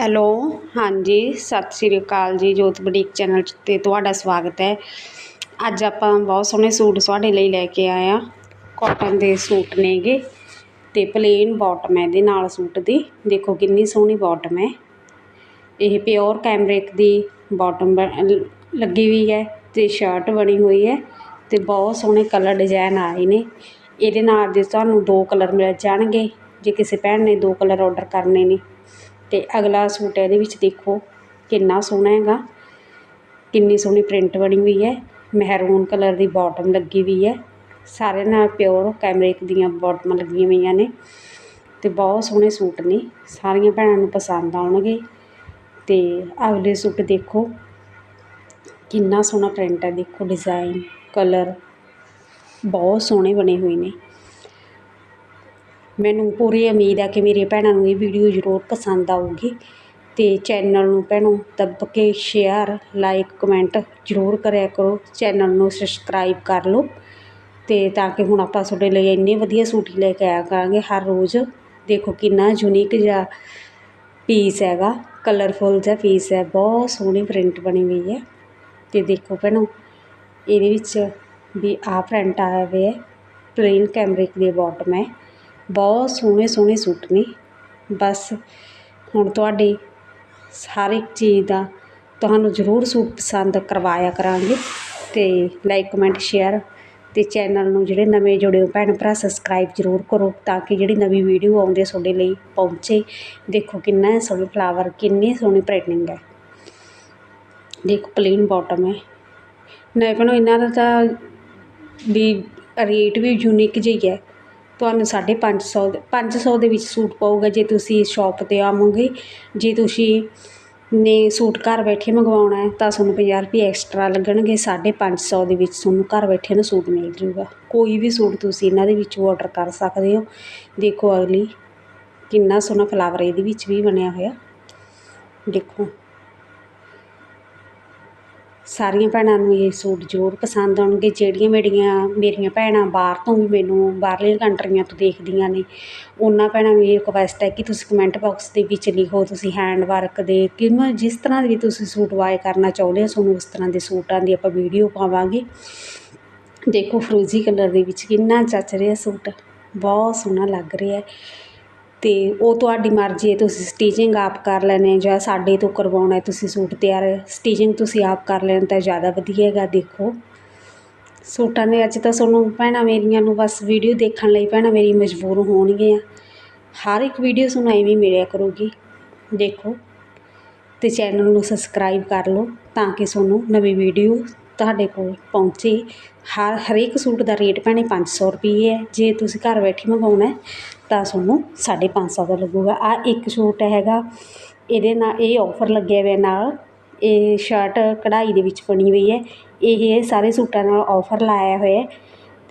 Hello, ਹਾਂਜੀ, ਸਤਿ ਸ਼੍ਰੀ ਅਕਾਲ ਜੀ, ਜੋਤ ਬੁਟੀਕ ਚੈਨਲ 'ਤੇ ਤੁਹਾਡਾ ਸਵਾਗਤ ਹੈ। ਅੱਜ ਆਪਾਂ ਬਹੁਤ ਸੋਹਣੇ ਸੂਟ ਤੁਹਾਡੇ ਲਈ ਲੈ ਕੇ ਆਏ ਆ ਕਾਟਨ ਦੇ ਸੂਟ ਨੇਗੇ ਤੇ ਪਲੇਨ ਬਾਟਮ ਹੈ ਇਹਦੇ ਨਾਲ ਸੂਟ ਦੀ। ਦੇਖੋ ਕਿੰਨੀ ਸੋਹਣੀ ਬਾਟਮ ਹੈ। ਇਹ ਪਿਓਰ ਕੈਮਰਿਕ ਦੀ ਬਾਟਮ ਲੱਗੀ ਹੋਈ ਹੈ ਤੇ ਸ਼ਰਟ ਬਣੀ ਹੋਈ ਹੈ ਤੇ ਬਹੁਤ ਸੋਹਣੇ ਕਲਰ ਡਿਜ਼ਾਈਨ ਆਏ ਨੇ। ਇਹਦੇ ਨਾਲ ਦੇ ਤੁਹਾਨੂੰ ਦੋ ਕਲਰ ਮਿਲ ਜਾਣਗੇ, ਜੇ ਕਿਸੇ ਭੈਣ ਨੇ ਦੋ ਕਲਰ ਆਰਡਰ ਕਰਨੇ ਨੇ। ਅਤੇ ਅਗਲਾ ਸੂਟ ਇਹਦੇ ਵਿੱਚ ਦੇਖੋ ਕਿੰਨਾ ਸੋਹਣਾ ਹੈਗਾ। ਕਿੰਨੀ ਸੋਹਣੀ ਪ੍ਰਿੰਟ ਬਣੀ ਹੋਈ ਹੈ। ਮਹਿਰੂਨ ਕਲਰ ਦੀ ਬਾਟਮ ਲੱਗੀ ਹੋਈ ਹੈ। ਸਾਰੇ ਨਾਲ ਪਿਓਰ ਕੈਮਰਿਕ ਦੀਆਂ ਬਾਟਮਾਂ ਲੱਗੀਆਂ ਹੋਈਆਂ ਨੇ ਅਤੇ ਬਹੁਤ ਸੋਹਣੇ ਸੂਟ ਨੇ। ਸਾਰੀਆਂ ਭੈਣਾਂ ਨੂੰ ਪਸੰਦ ਆਉਣਗੇ। ਅਤੇ ਅਗਲੇ ਸੂਟ ਦੇਖੋ। ਕਿੰਨਾ ਸੋਹਣਾ ਪ੍ਰਿੰਟ ਹੈ। ਦੇਖੋ ਡਿਜ਼ਾਈਨ ਕਲਰ ਬਹੁਤ ਸੋਹਣੇ ਬਣੇ ਹੋਏ ਨੇ। ਮੈਨੂੰ ਪੂਰੀ ਉਮੀਦ ਹੈ ਕਿ ਮੇਰੀਆਂ ਭੈਣਾਂ ਨੂੰ ਇਹ ਵੀਡੀਓ ਜ਼ਰੂਰ ਪਸੰਦ ਆਊਗੀ। ਅਤੇ ਚੈਨਲ ਨੂੰ ਭੈਣੋ ਦੱਬ ਕੇ ਸ਼ੇਅਰ ਲਾਈਕ ਕਮੈਂਟ ਜ਼ਰੂਰ ਕਰਿਆ ਕਰੋ। ਚੈਨਲ ਨੂੰ ਸਬਸਕ੍ਰਾਈਬ ਕਰ ਲਓ। ਅਤੇ ਤਾਂ ਕਿ ਹੁਣ ਆਪਾਂ ਤੁਹਾਡੇ ਲਈ ਇੰਨੇ ਵਧੀਆ ਸੂਟ ਲੈ ਕੇ ਆਇਆ ਕਰਾਂਗੇ ਹਰ ਰੋਜ਼। ਦੇਖੋ ਕਿੰਨਾ ਯੂਨੀਕ ਜਿਹਾ ਪੀਸ ਹੈਗਾ। ਕਲਰਫੁਲ ਜਿਹਾ ਪੀਸ ਹੈ। ਬਹੁਤ ਸੋਹਣੀ ਪ੍ਰਿੰਟ ਬਣੀ ਹੋਈ ਹੈ। ਅਤੇ ਦੇਖੋ ਭੈਣੋ, ਇਹਦੇ ਵਿੱਚ ਵੀ ਆਹ ਪ੍ਰਿੰਟ ਆਇਆ ਹੋਇਆ ਹੈ। ਪਲੇਨ ਕੈਮਰਿਕ ਦੀ ਬਾਟਮ ਹੈ। ਬਹੁਤ ਸੋਹਣੇ ਸੋਹਣੇ ਸੂਟ ਨੇ। ਬਸ ਹੁਣ ਤੁਹਾਡੀ ਹਰ ਇੱਕ ਚੀਜ਼ ਦਾ ਤੁਹਾਨੂੰ ਜ਼ਰੂਰ ਸੂਟ ਪਸੰਦ ਕਰਵਾਇਆ ਕਰਾਂਗੇ ਅਤੇ ਲਾਈਕ ਕਮੈਂਟ ਸ਼ੇਅਰ ਅਤੇ ਚੈਨਲ ਨੂੰ ਜਿਹੜੇ ਨਵੇਂ ਜੁੜੇ ਹੋ ਭੈਣ ਭਰਾ ਸਬਸਕ੍ਰਾਈਬ ਜ਼ਰੂਰ ਕਰੋ ਤਾਂ ਕਿ ਜਿਹੜੀ ਨਵੀਂ ਵੀਡੀਓ ਆਉਂਦੀ ਤੁਹਾਡੇ ਲਈ ਪਹੁੰਚੇ। ਦੇਖੋ ਕਿੰਨਾ ਸੋਹਣਾ ਫਲਾਵਰ ਕਿੰਨੀ ਸੋਹਣੀ ਪ੍ਰਿੰਟਿੰਗ ਹੈ। ਦੇਖੋ ਪਲੇਨ ਬਾਟਮ ਹੈ। ਨਹੀਂ ਭੈਣੋ ਇਹਨਾਂ ਦਾ ਤਾਂ ਵੀ ਰੇਟ ਵੀ ਯੂਨੀਕ ਜਿਹਾ ਹੈ। ਤੁਹਾਨੂੰ ਸਾਢੇ ਪੰਜ ਸੌ ਪੰਜ ਸੌ ਦੇ ਵਿੱਚ ਸੂਟ ਪਊਗਾ ਜੇ ਤੁਸੀਂ ਸ਼ੋਪ 'ਤੇ ਆਵੋਗੇ। ਜੇ ਤੁਸੀਂ ਨੇ ਸੂਟ ਘਰ ਬੈਠੇ ਮੰਗਵਾਉਣਾ ਹੈ, ਤਾਂ ਤੁਹਾਨੂੰ ਪੰਜਾਹ ਰੁਪਏ ਐਕਸਟਰਾ ਲੱਗਣਗੇ। ਸਾਢੇ ਪੰਜ ਸੌ ਦੇ ਵਿੱਚ ਤੁਹਾਨੂੰ ਘਰ ਬੈਠੇ ਨੂੰ ਸੂਟ ਮਿਲ ਜੂਗਾ। ਕੋਈ ਵੀ ਸੂਟ ਤੁਸੀਂ ਇਹਨਾਂ ਦੇ ਵਿੱਚੋਂ ਆਰਡਰ ਕਰ ਸਕਦੇ ਹੋ। ਦੇਖੋ ਅਗਲੀ, ਕਿੰਨਾ ਸੋਹਣਾ ਫਲਾਵਰ ਇਹਦੇ ਵਿੱਚ ਵੀ ਬਣਿਆ ਹੋਇਆ। ਦੇਖੋ। ਸਾਰੀਆਂ ਭੈਣਾਂ ਨੂੰ ਇਹ ਸੂਟ ਜ਼ਰੂਰ ਪਸੰਦ ਆਉਣਗੇ, ਜਿਹੜੀਆਂ ਮੇਰੀਆਂ ਮੇਰੀਆਂ ਭੈਣਾਂ ਬਾਹਰ ਤੋਂ ਵੀ ਮੈਨੂੰ ਬਾਹਰਲੀਆਂ ਕੰਟਰੀਆਂ ਤੋਂ ਦੇਖਦੀਆਂ ਨੇ। ਉਹਨਾਂ ਭੈਣਾਂ ਨੂੰ ਇਹ ਰਿਕੁਐਸਟ ਹੈ ਕਿ ਤੁਸੀਂ ਕਮੈਂਟ ਬਾਕਸ ਦੇ ਵਿੱਚ ਲਿਖੋ, ਤੁਸੀਂ ਹੈਂਡ ਵਰਕ ਦੇ ਕਿਵੇਂ ਜਿਸ ਤਰ੍ਹਾਂ ਦੀ ਤੁਸੀਂ ਸੂਟ ਵਾਏ ਕਰਨਾ ਚਾਹੁੰਦੇ ਹੋ, ਤੁਹਾਨੂੰ ਉਸ ਤਰ੍ਹਾਂ ਦੇ ਸੂਟਾਂ ਦੀ ਆਪਾਂ ਵੀਡੀਓ ਪਾਵਾਂਗੇ। ਦੇਖੋ ਫਰੋਜ਼ੀ ਕਲਰ ਦੇ ਵਿੱਚ ਕਿੰਨਾ ਚੱਚ ਰਿਹਾ ਸੂਟ, ਬਹੁਤ ਸੋਹਣਾ ਲੱਗ ਰਿਹਾ ਅਤੇ ਉਹ ਤੁਹਾਡੀ ਮਰਜ਼ੀ ਹੈ, ਤੁਸੀਂ ਸਟੀਚਿੰਗ ਆਪ ਕਰ ਲੈਣੇ ਜਾਂ ਸਾਡੇ ਤੋਂ ਕਰਵਾਉਣਾ ਤੁਸੀਂ ਸੂਟ ਤਿਆਰ ਸਟੀਚਿੰਗ ਤੁਸੀਂ ਆਪ ਕਰ ਲੈਣ ਤਾਂ ਜ਼ਿਆਦਾ ਵਧੀਆ ਹੈਗਾ, ਦੇਖੋ। ਸੂਟਾਂ ਦੇ ਅੱਜ ਤਾਂ ਤੁਹਾਨੂੰ ਭੈਣਾਂ ਮੇਰੀਆਂ ਨੂੰ ਬਸ ਵੀਡੀਓ ਦੇਖਣ ਲਈ ਭੈਣਾਂ ਮੇਰੀ ਮਜਬੂਰ ਹੋਣਗੀਆਂ। ਹਰ ਇੱਕ ਵੀਡੀਓ ਤੁਹਾਨੂੰ ਐਵੇਂ ਮਿਲਿਆ ਕਰੂਗੀ, ਦੇਖੋ। ਅਤੇ ਚੈਨਲ ਨੂੰ ਸਬਸਕ੍ਰਾਈਬ ਕਰ ਲਓ ਤਾਂ ਕਿ ਤੁਹਾਨੂੰ ਨਵੀਂ ਵੀਡੀਓ ਤੁਹਾਡੇ ਕੋਲ ਪਹੁੰਚੇ। ਹਰ, ਹਰੇਕ ਸੂਟ ਦਾ ਰੇਟ ਭੈਣੇ ਪੰਜ ਸੌ ਰੁਪਈਏ ਹੈ, ਜੇ ਤੁਸੀਂ ਘਰ ਬੈਠੇ ਮੰਗਵਾਉਣਾ ਤਾਂ ਤੁਹਾਨੂੰ 550 ਦਾ ਲੱਗੂਗਾ। ਆਹ ਇੱਕ ਸੂਟ ਹੈਗਾ, ਇਹਦੇ ਨਾਲ ਇਹ ਔਫਰ ਲੱਗਿਆ ਹੋਇਆ ਨਾਲ, ਇਹ ਸ਼ਰਟ ਕਢਾਈ ਦੇ ਵਿੱਚ ਬਣੀ ਹੋਈ ਹੈ। ਇਹ ਸਾਰੇ ਸੂਟਾਂ ਨਾਲ ਔਫਰ ਲਾਇਆ ਹੋਇਆ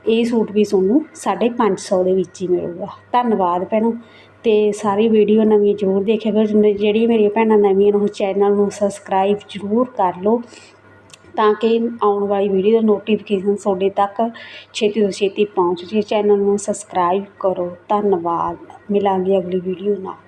ਇਹ ਸੂਟ ਵੀ ਤੁਹਾਨੂੰ 550 ਦੇ ਵਿੱਚ ਹੀ ਮਿਲੂਗਾ। ਧੰਨਵਾਦ ਭੈਣੋ। ਅਤੇ ਸਾਰੀ ਵੀਡੀਓ ਨਵੀਂ ਜ਼ਰੂਰ ਦੇਖਿਆ ਕਰੋ। ਜਿਹੜੀ ਮੇਰੀਆਂ ਭੈਣਾਂ ਨਵੀਆਂ ਨੇ ਨੂੰ ਚੈਨਲ ਨੂੰ ਸਬਸਕ੍ਰਾਈਬ ਜ਼ਰੂਰ ਕਰ ਲਓ। ਤਾਂ ਕਿ ਆਉਣ ਵਾਲੀ ਵੀਡੀਓ ਦਾ ਨੋਟੀਫਿਕੇਸ਼ਨ ਤੁਹਾਡੇ ਤੱਕ ਛੇਤੀ ਤੋਂ ਛੇਤੀ ਪਹੁੰਚ ਜੇ ਚੈਨਲ ਨੂੰ ਸਬਸਕ੍ਰਾਈਬ ਕਰੋ। ਧੰਨਵਾਦ। ਮਿਲਾਂਗੇ ਅਗਲੀ ਵੀਡੀਓ ਨਾਲ।